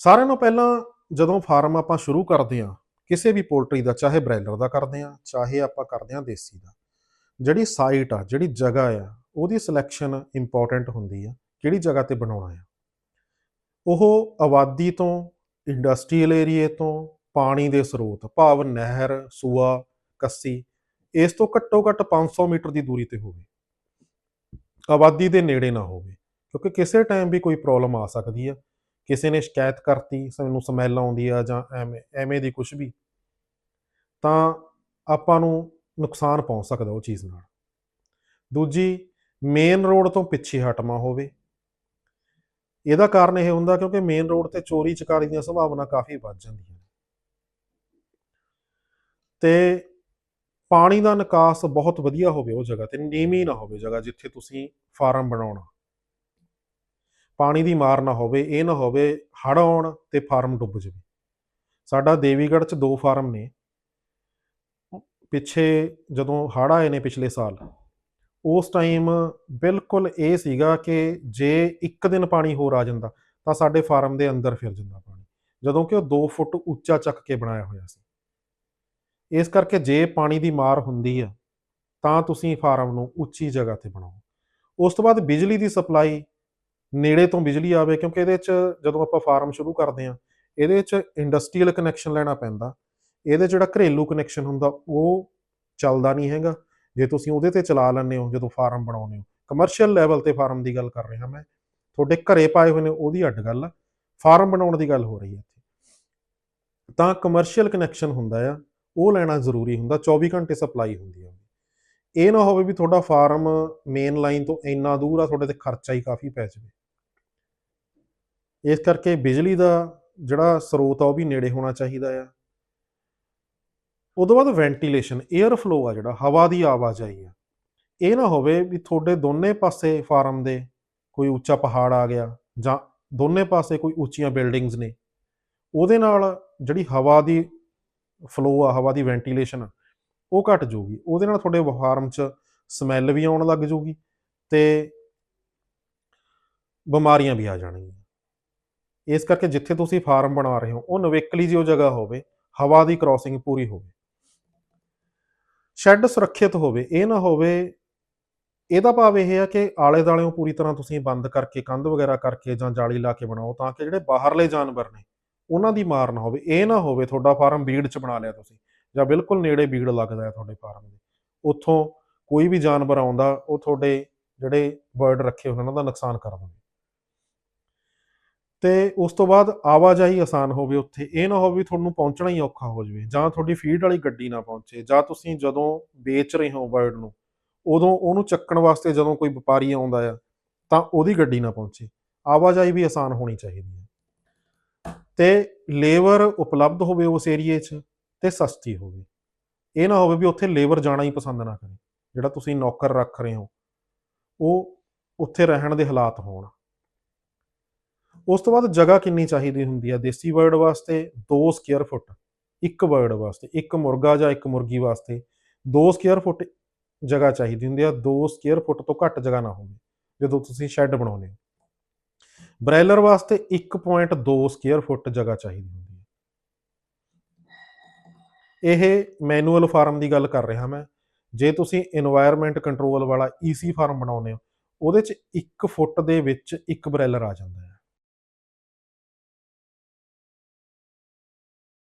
ਸਾਰਿਆਂ ਨਾਲੋਂ ਪਹਿਲਾਂ ਜਦੋਂ ਫਾਰਮ ਆਪਾਂ ਸ਼ੁਰੂ ਕਰਦੇ ਹਾਂ, ਕਿਸੇ ਵੀ ਪੋਲਟਰੀ ਦਾ, ਚਾਹੇ ਬ੍ਰਾਇਲਰ ਦਾ ਕਰਦੇ ਹਾਂ, ਚਾਹੇ ਆਪਾਂ ਕਰਦੇ ਹਾਂ ਦੇਸੀ ਦਾ, ਜਿਹੜੀ ਸਾਈਟ ਆ, ਜਿਹੜੀ ਜਗ੍ਹਾ ਆ, ਉਹਦੀ ਸਿਲੈਕਸ਼ਨ ਇੰਪੋਰਟੈਂਟ ਹੁੰਦੀ ਆ, ਕਿਹੜੀ ਜਗ੍ਹਾ ਤੇ ਬਣਾਉਣਾ ਆ। ਉਹ ਆਬਾਦੀ ਤੋਂ ਇੰਡਸਟਰੀਅਲ ਏਰੀਏ ਤੋਂ, ਪਾਣੀ ਦੇ ਸਰੋਤ, ਭਾਵ ਨਹਿਰ, ਸੂਆ, ਕੱਸੀ, ਇਸ ਤੋਂ ਘੱਟੋ ਘੱਟ 500 ਮੀਟਰ ਦੀ ਦੂਰੀ ਤੇ ਹੋਵੇ। ਆਬਾਦੀ ਦੇ ਨੇੜੇ ਨਾ ਹੋਵੇ, ਕਿਉਂਕਿ ਕਿਸੇ ਟਾਈਮ ਵੀ ਕੋਈ ਪ੍ਰੋਬਲਮ ਆ ਸਕਦੀ ਹੈ ਕਿਸੇ ਨੇ ਸ਼ਿਕਾਇਤ ਕਰਤੀ, ਸਾਨੂੰ ਸਮੈਲ ਆਉਂਦੀ ਆ ਜਾਂ ਐਵੇਂ ਐਵੇਂ ਦੀ ਕੁਝ ਵੀ, ਤਾਂ ਆਪਾਂ ਨੂੰ ਨੁਕਸਾਨ ਪਹੁੰਚ ਸਕਦਾ ਉਹ ਚੀਜ਼ ਨਾਲ। ਦੂਜੀ ਮੇਨ ਰੋਡ ਤੋਂ ਪਿੱਛੇ ਹਟਮਾ ਹੋਵੇ। ਇਹਦਾ ਕਾਰਨ ਇਹ ਹੁੰਦਾ ਕਿਉਂਕਿ ਮੇਨ ਰੋਡ ਤੇ ਚੋਰੀ ਚਕਾਰੀ ਦੀਆਂ ਸੰਭਾਵਨਾ ਕਾਫੀ ਵੱਧ ਜਾਂਦੀਆਂ ਨੇ। ਤੇ ਪਾਣੀ ਦਾ ਨਿਕਾਸ ਬਹੁਤ ਵਧੀਆ ਹੋਵੇ ਉਹ ਜਗ੍ਹਾ ਤੇ, ਨੀਵੀਂ ਨਾ ਹੋਵੇ ਜਗ੍ਹਾ ਜਿੱਥੇ ਤੁਸੀਂ ਫਾਰਮ ਬਣਾਉਣਾ। ਪਾਣੀ ਦੀ ਮਾਰ ਨਾ ਹੋਵੇ, ਇਹ ਨਾ ਹੋਵੇ ਹੜ੍ਹ ਆਉਣ ਤੇ ਫਾਰਮ ਡੁੱਬ ਜਾਵੇ। ਸਾਡਾ ਦੇਵੀਗੜ੍ਹ 'ਚ ਦੋ ਫਾਰਮ ਨੇ। ਪਿੱਛੇ ਜਦੋਂ ਹੜ੍ਹ ਆਏ ਨੇ ਪਿਛਲੇ ਸਾਲ, ਉਸ ਟਾਈਮ ਬਿਲਕੁਲ ਇਹ ਸੀਗਾ ਕਿ ਜੇ ਇੱਕ ਦਿਨ ਪਾਣੀ ਹੋਰ ਆ ਜਾਂਦਾ, ਤਾਂ ਸਾਡੇ ਫਾਰਮ ਦੇ ਅੰਦਰ ਫਿਰ ਜਾਂਦਾ ਪਾਣੀ। ਜਦੋਂ ਕਿ ਉਹ 2 ਫੁੱਟ ਉੱਚਾ ਚੱਕ ਕੇ ਬਣਾਇਆ ਹੋਇਆ ਸੀ। ਇਸ ਕਰਕੇ ਜੇ ਪਾਣੀ ਦੀ ਮਾਰ ਹੁੰਦੀ ਆ, ਤਾਂ ਤੁਸੀਂ ਫਾਰਮ ਨੂੰ ਉੱਚੀ ਜਗ੍ਹਾ ਤੇ ਬਣਾਓ। ਉਸ ਤੋਂ ਬਾਅਦ ਬਿਜਲੀ ਦੀ ਸਪਲਾਈ ਨੇੜੇ ਤੋਂ ਬਿਜਲੀ ਆਵੇ, ਕਿਉਂਕਿ ਇਹਦੇ 'ਚ ਜਦੋਂ ਆਪਾਂ ਫਾਰਮ ਸ਼ੁਰੂ ਕਰਦੇ ਹਾਂ, ਇਹਦੇ 'ਚ ਇੰਡਸਟਰੀਅਲ ਕਨੈਕਸ਼ਨ ਲੈਣਾ ਪੈਂਦਾ। ਇਹਦੇ ਜਿਹੜਾ ਘਰੇਲੂ ਕਨੈਕਸ਼ਨ ਹੁੰਦਾ, ਉਹ ਚੱਲਦਾ ਨਹੀਂ ਹੈਗਾ। ਜੇ ਤੁਸੀਂ ਉਹਦੇ ਤੇ ਚਲਾ ਲੈਂਦੇ ਹੋ, ਜਦੋਂ ਫਾਰਮ ਬਣਾਉਂਦੇ ਹੋ। ਕਮਰਸ਼ੀਅਲ ਲੈਵਲ ਤੇ ਫਾਰਮ ਦੀ ਗੱਲ ਕਰ ਰਿਹਾ ਮੈਂ। ਤੁਹਾਡੇ ਘਰੇ ਪਾਏ ਹੋਏ ਨੇ, ਉਹਦੀ ਅੱਡ ਗੱਲ ਆ। ਫਾਰਮ ਬਣਾਉਣ ਦੀ ਗੱਲ ਹੋ ਰਹੀ ਹੈ ਇੱਥੇ। ਤਾਂ ਕਮਰਸ਼ੀਅਲ ਕਨੈਕਸ਼ਨ ਹੁੰਦਾ ਆ, ਉਹ ਲੈਣਾ ਜ਼ਰੂਰੀ ਹੁੰਦਾ। 24 ਘੰਟੇ ਸਪਲਾਈ ਹੁੰਦੀ ਹੈ ਇਹ ਨਾ ਹੋਵੇ ਵੀ ਤੁਹਾਡਾ ਫਾਰਮ ਮੇਨ ਲਾਈਨ ਤੋਂ ਇੰਨਾ ਦੂਰ ਆ, ਤੁਹਾਡੇ ਤੇ ਖਰਚਾ ਹੀ ਕਾਫੀ ਪੈ ਜਾਵੇ। ਇਸ ਕਰਕੇ ਬਿਜਲੀ ਦਾ ਜਿਹੜਾ ਸਰੋਤ ਆ, ਉਹ ਵੀ ਨੇੜੇ ਹੋਣਾ ਚਾਹੀਦਾ ਆ। ਉਦੋਂ ਬਾਅਦ ਵੈਂਟੀਲੇਸ਼ਨ 에ਅਰ ਫਲੋ ਆ ਜਿਹੜਾ, ਹਵਾ ਦੀ ਆਵਾਜਾਈ ਆ। ਇਹ ਨਾ ਹੋਵੇ ਵੀ ਤੁਹਾਡੇ ਦੋਨੇ ਪਾਸੇ ਫਾਰਮ ਦੇ ਕੋਈ ਉੱਚਾ ਪਹਾੜ ਆ ਗਿਆ, ਜਾਂ ਦੋਨੇ ਪਾਸੇ ਕੋਈ ਉੱਚੀਆਂ ਬਿਲਡਿੰਗਸ ਨੇ, ਉਹਦੇ ਨਾਲ ਜਿਹੜੀ ਹਵਾ ਦੀ ਫਲੋ ਆ, ਹਵਾ ਦੀ ਵੈਂਟੀਲੇਸ਼ਨ ਆ ਉਹ ਘਟ ਜਾਊਗੀ। ਉਹਦੇ ਨਾਲ ਤੁਹਾਡੇ ਫਾਰਮ 'ਚ ਸਮੈਲ ਵੀ ਆਉਣ ਲੱਗ ਜਾਊਗੀ ਤੇ ਬਿਮਾਰੀਆਂ ਵੀ ਆ ਜਾਣਗੀਆਂ। ਇਸ ਕਰਕੇ ਜਿੱਥੇ ਤੁਸੀਂ ਫਾਰਮ ਬਣਾ ਰਹੇ ਹੋ, ਉਹ ਨਵੇਕਲੀ ਜਿਹੀ ਉਹ ਜਗ੍ਹਾ ਹੋਵੇ, ਹਵਾ ਦੀ ਕ੍ਰਾਸਿੰਗ ਪੂਰੀ ਹੋਵੇ। ਸ਼ੈੱਡ ਸੁਰੱਖਿਅਤ ਹੋਵੇ, ਇਹ ਨਾ ਹੋਵੇ, ਇਹਦਾ ਭਾਵ ਇਹ ਹੈ ਕਿ ਆਲੇ ਦਾਲਿਓਂ ਪੂਰੀ ਤਰ੍ਹਾਂ ਤੁਸੀਂ ਬੰਦ ਕਰਕੇ, ਕੰਧ ਵਗੈਰਾ ਕਰਕੇ ਜਾਂ ਜਾਲੀ ਲਾ ਕੇ ਬਣਾਓ ਤਾਂ ਕਿ ਜਿਹੜੇ ਬਾਹਰਲੇ ਜਾਨਵਰ ਨੇ, ਉਹਨਾਂ ਦੀ ਮਾਰ ਨਾ ਹੋਵੇ। ਇਹ ਨਾ ਹੋਵੇ ਤੁਹਾਡਾ ਫਾਰਮ ਬੀੜ 'ਚ ਬਣਾ ਲਿਆ ਤੁਸੀਂ। ਜਾਂ ਬਿਲਕੁਲ ਨੇੜੇ ਬੀੜ ਲੱਗਦਾ ਹੈ ਤੁਹਾਡੇ ਫਾਰਮ ਦੇ, ਉੱਥੋਂ ਕੋਈ ਵੀ ਜਾਨਵਰ ਆਉਂਦਾ, ਉਹ ਤੁਹਾਡੇ ਜਿਹੜੇ ਬਰਡ ਰੱਖੇ ਹੋਏ ਉਹਨਾਂ ਦਾ ਨੁਕਸਾਨ ਕਰ ਦਿੰਦੇ ਤੇ ਉਸ ਤੋਂ ਬਾਅਦ ਆਵਾਜਾਈ ਆਸਾਨ ਹੋਵੇ ਉੱਥੇ, ਇਹ ਨਾ ਹੋਵੇ ਤੁਹਾਨੂੰ ਪਹੁੰਚਣਾ ਹੀ ਔਖਾ ਹੋ ਜਾਵੇ, ਜਾਂ ਤੁਹਾਡੀ ਫੀਡ ਵਾਲੀ ਗੱਡੀ ਨਾ ਪਹੁੰਚੇ, ਜਾਂ ਤੁਸੀਂ ਜਦੋਂ ਵੇਚ ਰਹੇ ਹੋ ਬਰਡ ਨੂੰ, ਉਦੋਂ ਉਹਨੂੰ ਚੱਕਣ ਵਾਸਤੇ ਜਦੋਂ ਕੋਈ ਵਪਾਰੀ ਆਉਂਦਾ ਆ, ਤਾਂ ਉਹਦੀ ਗੱਡੀ ਨਾ ਪਹੁੰਚੇ। ਆਵਾਜਾਈ ਵੀ ਆਸਾਨ ਹੋਣੀ ਚਾਹੀਦੀ ਹੈ। ਤੇ ਲੇਬਰ ਉਪਲਬਧ ਹੋਵੇ ਉਸ ਏਰੀਏ 'ਚ ਤੇ ਸਸਤੀ ਹੋਵੇ। ਇਹ ਨਾ ਹੋਵੇ ਵੀ ਉੱਥੇ ਲੇਬਰ ਜਾਣਾ ਹੀ ਪਸੰਦ ਨਾ ਕਰੇ, ਜਿਹੜਾ ਤੁਸੀਂ ਨੌਕਰ ਰੱਖ ਰਹੇ ਹੋ। ਉਹ ਉੱਥੇ ਰਹਿਣ ਦੇ ਹਾਲਾਤ ਹੋਣ। ਉਸ ਤੋਂ ਬਾਅਦ ਜਗ੍ਹਾ ਕਿੰਨੀ ਚਾਹੀਦੀ ਹੁੰਦੀ ਆ? ਦੇਸੀ ਬਰਡ ਵਾਸਤੇ 2 ਸਕੁਅਰ ਫੁੱਟ ਇੱਕ ਬਰਡ ਵਾਸਤੇ, ਇੱਕ ਮੁਰਗਾ ਜਾਂ ਇੱਕ ਮੁਰਗੀ ਵਾਸਤੇ 2 ਸਕੁਅਰ ਫੁੱਟ ਜਗ੍ਹਾ ਚਾਹੀਦੀ ਹੁੰਦੀ ਆ। 2 ਸਕੁਅਰ ਫੁੱਟ ਤੋਂ ਘੱਟ ਜਗ੍ਹਾ ਨਾ ਹੋਵੇ, ਜਦੋਂ ਤੁਸੀਂ ਸ਼ੈੱਡ ਬਣਾਉਂਦੇ ਹੋ। ਬ੍ਰਾਇਲਰ ਵਾਸਤੇ 1.2 ਸਕੁਅਰ ਫੁੱਟ ਜਗ੍ਹਾ ਚਾਹੀਦੀ ਹੁੰਦੀ ਇਹ ਮੈਨੂਅਲ ਫਾਰਮ ਦੀ ਗੱਲ ਕਰ ਰਿਹਾ ਮੈਂ। ਜੇ ਤੁਸੀਂ এনवायरमेंट ਕੰਟਰੋਲ ਵਾਲਾ ਈਸੀ ਫਾਰਮ ਬਣਾਉਨੇ ਹੋ, ਉਹਦੇ ਚ 1 ਫੁੱਟ ਦੇ ਵਿੱਚ ਇੱਕ ਬਰੈਲਰ ਆ ਜਾਂਦਾ